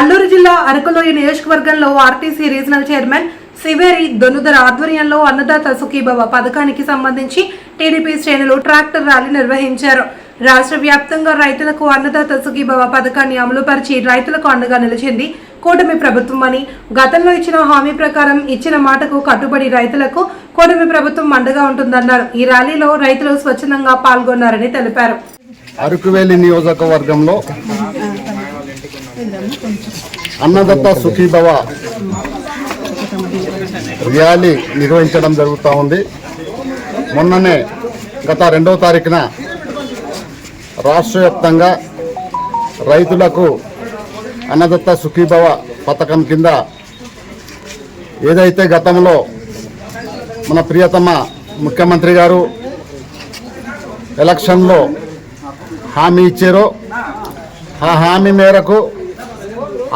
అల్లూరు జిల్లా అరకులోయ నియోజకవర్గంలో RTC regional chairman Siveri Donudara ఆధ్వర్యంలో అన్నదాత సుఖీభవ పథకానికి సంబంధించి టీడీపీ శ్రేణులు ట్రాక్టర్ ర్యాలీ నిర్వహించారు. రాష్ట్ర వ్యాప్తంగా రైతులకు అన్నదాత సుఖీభవ పథకాన్ని అమలుపరిచి రైతులకు అండగా నిలిచింది కూటమి ప్రభుత్వం అని గతంలో ఇచ్చిన హామీ ప్రకారం ఇచ్చిన మాటకు కట్టుబడి రైతులకు కూటమి ప్రభుత్వం అండగా ఉంటుందన్నారు. ఈ ర్యాలీలో రైతులు స్వచ్ఛందంగా పాల్గొన్నారని తెలిపారు. అరకువేలి నియోజకవర్గంలో అన్నదత్త సుఖీభవ ర్యాలీ నిర్వహించడం జరుగుతూ ఉంది. మొన్ననే గత రెండవ తారీఖున రాష్ట్ర వ్యాప్తంగా రైతులకు అన్నదత్త సుఖీభవ పథకం కింద ఏదైతే గతంలో మన ప్రియతమ ముఖ్యమంత్రి గారు ఎలక్షన్లో హామీ ఇచ్చారో ఆ హామీ మేరకు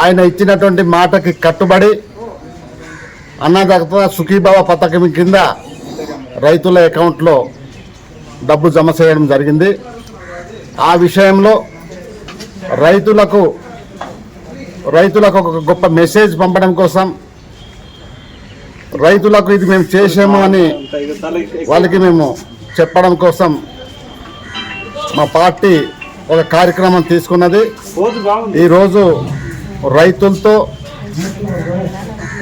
ఆయన ఇచ్చినటువంటి మాటకి కట్టుబడి అన్నదాత సుఖీభావ పథకం కింద రైతుల అకౌంట్లో డబ్బు జమ చేయడం జరిగింది. ఆ విషయంలో రైతులకు రైతులకు ఒక గొప్ప మెసేజ్ పంపడం కోసం రైతులకు ఇది మేము చేసాము అని వాళ్ళకి మేము చెప్పడం కోసం మా పార్టీ ఒక కార్యక్రమం తీసుకున్నది. ఈరోజు రైతులతో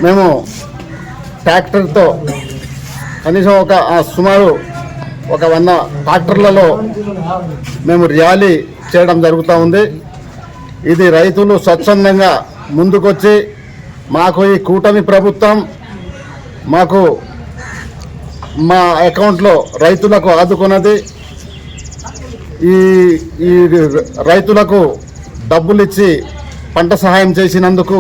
మేము ట్రాక్టర్తో కనీసం ఒక సుమారు ఒక వంద ట్రాక్టర్లలో మేము ర్యాలీ చేయడం జరుగుతూ ఉంది. ఇది రైతులు స్వచ్ఛందంగా ముందుకొచ్చి మాకు ఈ కూటమి ప్రభుత్వం మాకు మా అకౌంట్లో రైతులకు ఆదుకున్నది. ఈ ఈ రైతులకు డబ్బులు ఇచ్చి పంట సహాయం చేసినందుకు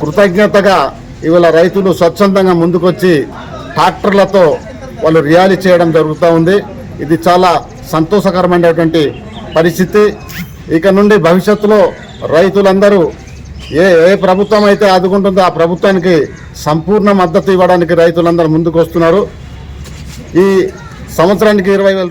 కృతజ్ఞతగా ఇవాళ రైతులు స్వచ్ఛందంగా ముందుకొచ్చి ట్రాక్టర్లతో వాళ్ళు రియాలీ చేయడం జరుగుతూ ఉంది. ఇది చాలా సంతోషకరమైనటువంటి పరిస్థితి. ఇక నుండి భవిష్యత్తులో రైతులందరూ ఏ ఏ ప్రభుత్వం అయితే ఆదుకుంటుందో ఆ ప్రభుత్వానికి సంపూర్ణ మద్దతు ఇవ్వడానికి రైతులందరూ ముందుకు వస్తున్నారు ఈ సంవత్సరానికి ఇరవై వేల